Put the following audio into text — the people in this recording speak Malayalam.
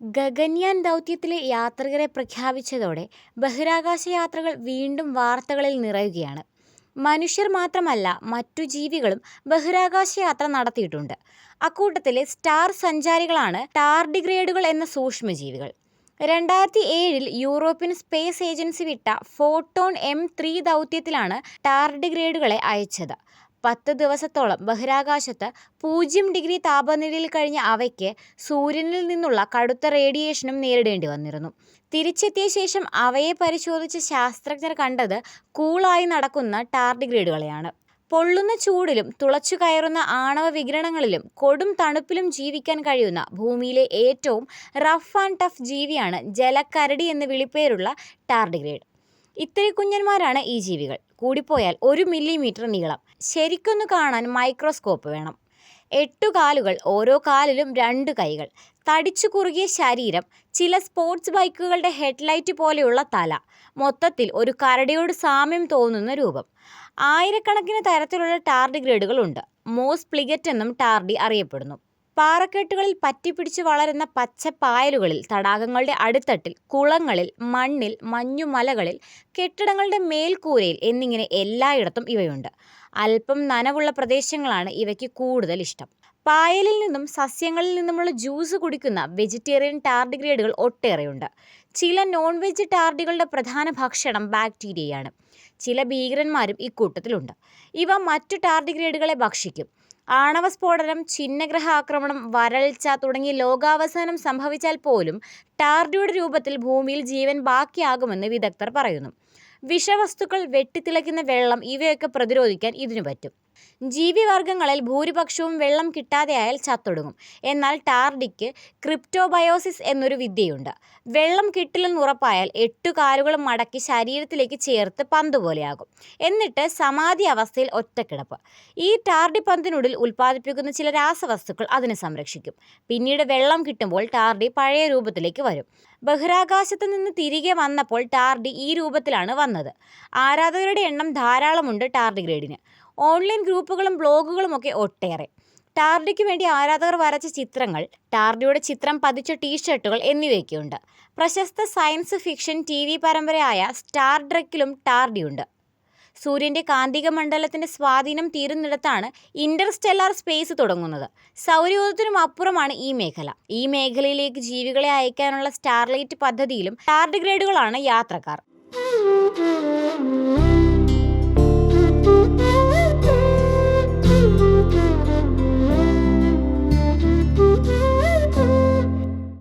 ഗഗൻയാൻ ദൗത്യത്തിലെ യാത്രികരെ പ്രഖ്യാപിച്ചതോടെ ബഹിരാകാശ യാത്രകൾ വീണ്ടും വാർത്തകളിൽ നിറയുകയാണ്. മനുഷ്യർ മാത്രമല്ല മറ്റു ജീവികളും ബഹിരാകാശ യാത്ര നടത്തിയിട്ടുണ്ട്. അക്കൂട്ടത്തിലെ സ്റ്റാർ സഞ്ചാരികളാണ് ടാർഡിഗ്രേഡുകൾ എന്ന സൂക്ഷ്മജീവികൾ. രണ്ടായിരത്തി ഏഴിൽ യൂറോപ്യൻ സ്പേസ് ഏജൻസി വിട്ട ഫോട്ടോൺ എം ത്രീ ദൗത്യത്തിലാണ് ടാർഡിഗ്രേഡുകളെ അയച്ചത്. പത്ത് ദിവസത്തോളം ബഹിരാകാശത്ത് പൂജ്യം ഡിഗ്രി താപനിലയിൽ കഴിഞ്ഞ അവയ്ക്ക് സൂര്യനിൽ നിന്നുള്ള കടുത്ത റേഡിയേഷനും നേരിടേണ്ടി വന്നിരുന്നു. തിരിച്ചെത്തിയ ശേഷം അവയെ പരിശോധിച്ച ശാസ്ത്രജ്ഞർ കണ്ടത് കൂളായി നടക്കുന്ന ടാർഡിഗ്രേഡുകളെയാണ്. പൊള്ളുന്ന ചൂടിലും തുളച്ചു കയറുന്ന ആണവ വികിരണങ്ങളിലും കൊടും തണുപ്പിലും ജീവിക്കാൻ കഴിയുന്ന ഭൂമിയിലെ ഏറ്റവും റഫ് ആൻഡ് ടഫ് ജീവിയാണ് ജലക്കരടി എന്ന് വിളിപ്പേരുള്ള ടാർഡിഗ്രേഡ്. ഇത്തിരി കുഞ്ഞന്മാരാണ് ഈ ജീവികൾ. കൂടിപ്പോയാൽ ഒരു മില്ലിമീറ്റർ നീളം. ശരിക്കൊന്ന് കാണാൻ മൈക്രോസ്കോപ്പ് വേണം. എട്ടു കാലുകൾ ഓരോ കാലിലും രണ്ട് കൈകൾ. തടിച്ചു കുറുകിയ ശരീരം. ചില സ്പോർട്സ് ബൈക്കുകളുടെ ഹെഡ്ലൈറ്റ് പോലെയുള്ള തല. മൊത്തത്തിൽ ഒരു കരടിയോട് സാമ്യം തോന്നുന്ന രൂപം. ആയിരക്കണക്കിന് തരത്തിലുള്ള ടാർഡി ഗ്രേഡുകളുണ്ട് മോസ് പ്ലിഗറ്റ് എന്നും ടാർഡി അറിയപ്പെടുന്നു. പാറക്കെട്ടുകളിൽ പറ്റിപ്പിടിച്ചു വളരുന്ന പച്ചപ്പായലുകളിൽ, തടാകങ്ങളുടെ അടിത്തട്ടിൽ, കുളങ്ങളിൽ, മണ്ണിൽ, മഞ്ഞുമലകളിൽ, കെട്ടിടങ്ങളുടെ മേൽക്കൂരയിൽ എന്നിങ്ങനെ എല്ലായിടത്തും ഇവയുണ്ട്. അല്പം നനവുള്ള പ്രദേശങ്ങളാണ് ഇവയ്ക്ക് കൂടുതൽ ഇഷ്ടം. പായലിൽ നിന്നും സസ്യങ്ങളിൽ നിന്നുമുള്ള ജ്യൂസ് കുടിക്കുന്ന വെജിറ്റേറിയൻ ടാർഡിഗ്രേഡുകൾ ഒട്ടേറെയുണ്ട്. ചില നോൺ-വെജ് ടാർഡികളുടെ പ്രധാന ഭക്ഷണം ബാക്ടീരിയയാണ്. ചില ഭീകരന്മാരും ഇക്കൂട്ടത്തിലുണ്ട്. ഇവ മറ്റു ടാർഡിഗ്രേഡുകളെ ഭക്ഷിക്കും. ആണവസ്ഫോടനം, ഛിന്നഗ്രഹാക്രമണം, വരൾച്ച തുടങ്ങി ലോകാവസാനം സംഭവിച്ചാൽ പോലും ടാർഡിയുടെ രൂപത്തിൽ ഭൂമിയിൽ ജീവൻ ബാക്കിയാകുമെന്ന് വിദഗ്ധർ പറയുന്നു. വിഷവസ്തുക്കൾ, വെട്ടിത്തിളയ്ക്കുന്ന വെള്ളം ഇവയൊക്കെ പ്രതിരോധിക്കാൻ ഇതിനു പറ്റും. ജീവിവർഗങ്ങളിൽ ഭൂരിപക്ഷവും വെള്ളം കിട്ടാതെയായാൽ ചത്തൊടുങ്ങും. എന്നാൽ ടാർഡിക്ക് ക്രിപ്റ്റോബയോസിസ് എന്നൊരു വിദ്യയുണ്ട്. വെള്ളം കിട്ടില്ലെന്ന് ഉറപ്പായാൽ എട്ടു കാലുകളും മടക്കി ശരീരത്തിലേക്ക് ചേർത്ത് പന്ത് പോലെയാകും എന്നിട്ട് സമാധി അവസ്ഥയിൽ ഒറ്റക്കിടപ്പ്. ഈ ടാർഡി പന്തിനുള്ളിൽ ഉൽപ്പാദിപ്പിക്കുന്ന ചില രാസവസ്തുക്കൾ അതിനെ സംരക്ഷിക്കും. പിന്നീട് വെള്ളം കിട്ടുമ്പോൾ ടാർഡി പഴയ രൂപത്തിലേക്ക് വരും. ബഹിരാകാശത്ത് നിന്ന് തിരികെ വന്നപ്പോൾ ടാർഡി ഈ രൂപത്തിലാണ് വന്നത്. ആരാധകരുടെ എണ്ണം ധാരാളമുണ്ട് ടാർഡിഗ്രേഡിന്. ഓൺലൈൻ ഗ്രൂപ്പുകളും ബ്ലോഗുകളും ഒക്കെ ഒട്ടേറെ. ടാർഡിക്ക് വേണ്ടി ആരാധകർ വരച്ച ചിത്രങ്ങൾ, ടാർഡിയുടെ ചിത്രം പതിച്ച ടീഷർട്ടുകൾ എന്നിവയൊക്കെയുണ്ട്. പ്രശസ്ത സയൻസ് ഫിക്ഷൻ ടി വി പരമ്പരയായ സ്റ്റാർ ട്രെക്കിലും ടാർഡിയുണ്ട്. സൂര്യന്റെ കാന്തികമണ്ഡലത്തിന്റെ സ്വാധീനം തീരുന്നിടത്താണ് ഇന്റർസ്റ്റെല്ലാർ സ്പേസ് തുടങ്ങുന്നത്. സൗരയൂഥത്തിനുമപ്പുറമാണ് ഈ മേഖല. ഈ മേഖലയിലേക്ക് ജീവികളെ അയക്കാനുള്ള സ്റ്റാർലൈറ്റ് പദ്ധതിയിലും ടാർഡ് ഗ്രേഡുകളാണ് യാത്രക്കാർ.